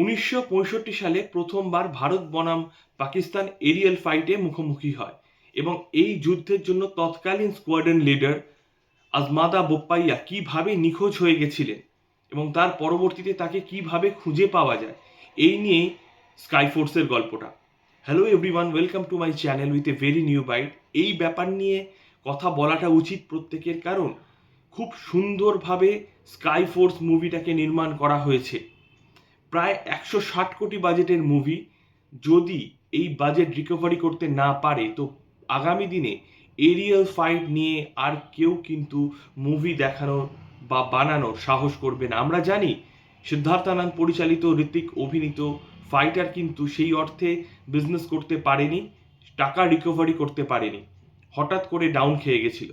উনিশশো পঁয়ষট্টি সালে প্রথমবার ভারত বনাম পাকিস্তান এরিয়াল ফাইটে মুখোমুখি হয় এবং এই যুদ্ধের জন্য তৎকালীন স্কোয়াড্রন লিডার আজমাদা বোপ্পাইয়া কীভাবে নিখোঁজ হয়ে গেছিলেন এবং তার পরবর্তীতে তাকে কীভাবে খুঁজে পাওয়া যায়, এই নিয়েই স্কাই ফোর্সের গল্পটা। Hello everyone welcome to my channel with a very new bite এই ব্যাপার নিয়ে কথা বলাটা উচিত প্রত্যেকের, কারণ খুব সুন্দরভাবে স্কাই ফোর্স মুভিটাকে নির্মাণ করা হয়েছে। প্রায় একশো ষাট কোটি বাজেটের মুভি যদি এই বাজেট রিকভারি করতে না পারে, তো আগামী দিনে এরিয়াল ফাইট নিয়ে আর কেউ কিন্তু মুভি দেখানোর বা বানানোর সাহস করবে না। আমরা জানি সিদ্ধার্থানন্দ পরিচালিত ঋতিক অভিনীত ফাইটার কিন্তু সেই অর্থে বিজনেস করতে পারেনি, টাকা রিকভারি করতে পারেনি, হঠাৎ করে ডাউন খেয়ে গেছিল।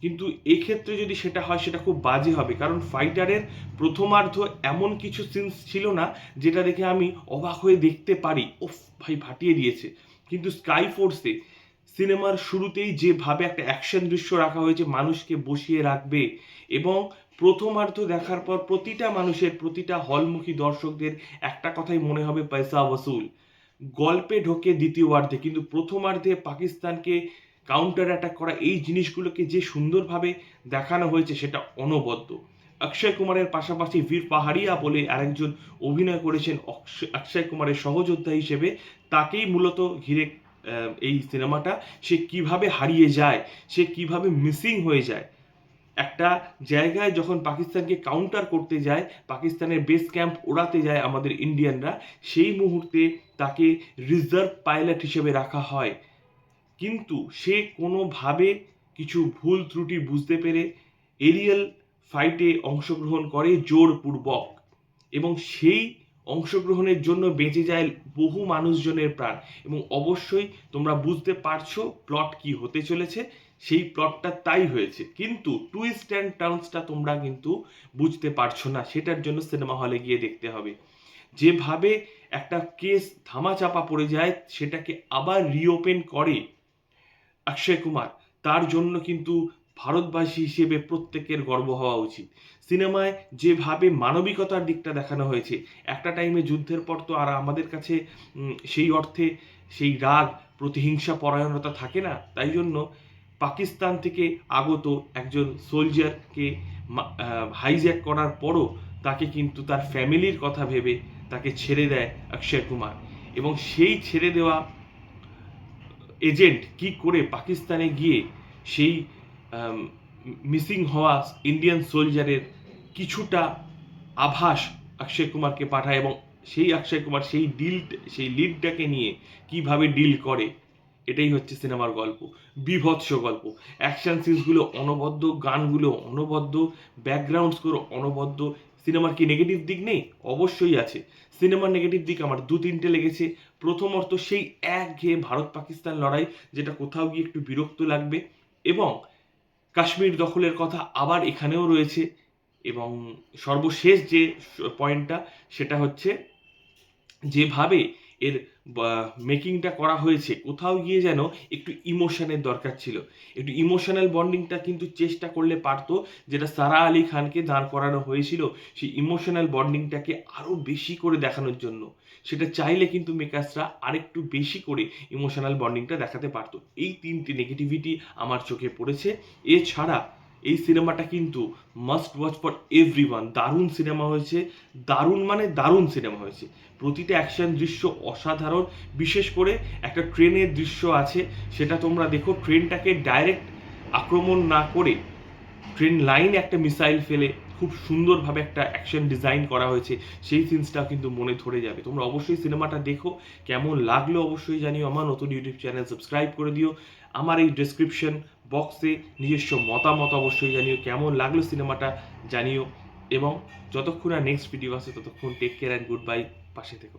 কিন্তু এক্ষেত্রে যদি সেটা হয়, সেটা খুব বাজে হবে। কারণ ফাইটারের প্রথমার্ধ এমন কিছু সিনস ছিল না, যেটা দেখে আমি অবাক হয়ে দেখতে পারি, ওফ, ভাই, ফাটিয়ে দিয়েছে। কিন্তু স্কাই ফোর্সে সিনেমার শুরুতেই যেভাবে একটা অ্যাকশন দৃশ্য রাখা হয়েছে, মানুষকে বসিয়ে রাখবে এবং প্রথমার্ধ দেখার পর প্রতিটা মানুষের, প্রতিটা হলমুখী দর্শকদের একটা কথাই মনে হবে, পয়সা ওসুল। গল্পে ঢোকে দ্বিতীয়ার্ধে কিন্তু প্রথমার্ধে পাকিস্তানকে কাউন্টার অ্যাটাক করা এই জিনিসগুলোকে যে সুন্দরভাবে দেখানো হয়েছে সেটা অনবদ্য। অক্ষয় কুমারের পাশাপাশি বীর পাহাড়িয়া বলে আরেকজন অভিনয় করেছেন অক্ষয়- কুমারের সহযোদ্ধা হিসেবে। তাকেই মূলত ঘিরে এই সিনেমাটা সে কীভাবে হারিয়ে যায়, সে কীভাবে মিসিং হয়ে যায়। একটা জায়গায় যখন পাকিস্তানকে কাউন্টার করতে যায়, পাকিস্তানের বেস ক্যাম্প ওড়াতে যায় আমাদের ইন্ডিয়ানরা সেই মুহূর্তে তাকে রিজার্ভ পাইলট হিসেবে রাখা হয়। কিন্তু সে কোনোভাবে কিছু ভুল ত্রুটি বুঝতে পেরে এরিয়াল ফাইটে অংশগ্রহণ করে জোরপূর্বক এবং সেই অংশগ্রহণের জন্য বেঁচে যায় বহু মানুষজনের প্রাণ। এবং অবশ্যই তোমরা বুঝতে পারছ প্লট কি হতে চলেছে, সেই প্লটটা তাই হয়েছে। কিন্তু টুইস্ট অ্যান্ড টার্নসটা তোমরা কিন্তু বুঝতে পারছ না, সেটার জন্য সিনেমা হলে গিয়ে দেখতে হবে। যেভাবে একটা কেস ধামাচাপা পড়ে যায়, সেটাকে আবার রিওপেন করে অক্ষয় কুমার। তার জন্য কিন্তু ভারতবাসী হিসেবে প্রত্যেকের গর্ব হওয়া উচিত। সিনেমায় যেভাবে মানবিকতার দিকটা দেখানো হয়েছে, একটা টাইমে যুদ্ধের পর তো আর আমাদের কাছে সেই অর্থে সেই রাগ, প্রতিহিংসা, পরায়ণতা থাকে না। তাই জন্য পাকিস্তান থেকে আগত একজন সোলজারকে হাইজ্যাক করার পরও তাকে কিন্তু তার ফ্যামিলির কথা ভেবে তাকে ছেড়ে দেয় অক্ষয় কুমার। এবং সেই ছেড়ে দেওয়া এজেন্ট কি করে পাকিস্তানে গিয়ে সেই মিসিং হওয়া ইন্ডিয়ান সোলজারের কিছুটা আভাস অক্ষয় কুমারকে পাঠায় এবং সেই অক্ষয় কুমার সেই ডিল সেই লিডটাকে নিয়ে কীভাবে ডিল করে, এটাই হচ্ছে সিনেমার গল্প, বিভৎস গল্প। অ্যাকশন সিনসগুলো অনবদ্য, গানগুলো অনবদ্য ব্যাকগ্রাউন্ডসগুলো অনবদ্য সিনেমার কি নেগেটিভ দিক নেই? অবশ্যই আছে। সিনেমার নেগেটিভ দিক আমার দু তিনটে লেগেছে। প্রথম অর্থ সেই এক ঘেয়ে ভারত পাকিস্তান লড়াই, যেটা কোথাও গিয়ে একটু বিরক্ত লাগবে। এবং কাশ্মীর দখলের কথা আবার এখানেও রয়েছে। এবং সর্বশেষ যে পয়েন্টটা সেটা হচ্ছে যেভাবে এর মেকিংটা করা হয়েছে, কোথাও গিয়ে যেন একটু ইমোশনের দরকার ছিল। একটু ইমোশনাল বন্ডিংটা কিন্তু চেষ্টা করলে পারতো, যেটা সারা আলী খানকে দাঁড় করানো হয়েছিল সেই ইমোশনাল বন্ডিংটাকে আরও বেশি করে দেখানোর জন্য। সেটা চাইলে কিন্তু মেকার্সরা আরেকটু বেশি করে ইমোশনাল বন্ডিংটা দেখাতে পারতো। এই তিনটি নেগেটিভিটি আমার চোখে পড়েছে। এছাড়া এই সিনেমাটা কিন্তু মাস্ট ওয়াচ ফর এভরি দারুণ সিনেমা হয়েছে। দারুণ মানে দারুণ সিনেমা হয়েছে। প্রতিটা অ্যাকশন দৃশ্য অসাধারণ। বিশেষ করে একটা ট্রেনের দৃশ্য আছে, সেটা তোমরা দেখো। ট্রেনটাকে ডাইরেক্ট আক্রমণ না করে ট্রেন লাইন একটা মিসাইল ফেলে। খুব সুন্দরভাবে একটা অ্যাকশন ডিজাইন করা হয়েছে। সেই সিনসটাও কিন্তু মনে ধরে যাবে। তোমরা অবশ্যই সিনেমাটা দেখো। কেমন লাগল অবশ্যই জানিও আমার। নতুন ইউটিউব চ্যানেল সাবস্ক্রাইব করে দিও। আমার এই ডিসক্রিপশন বক্সে নিজস্ব মতামত অবশ্যই জানিও। কেমন লাগল সিনেমাটা জানিও। এবং যতক্ষণ আর নেক্সট ভিডিও আসে ততক্ষণ take care and good bye পাশে থেকো।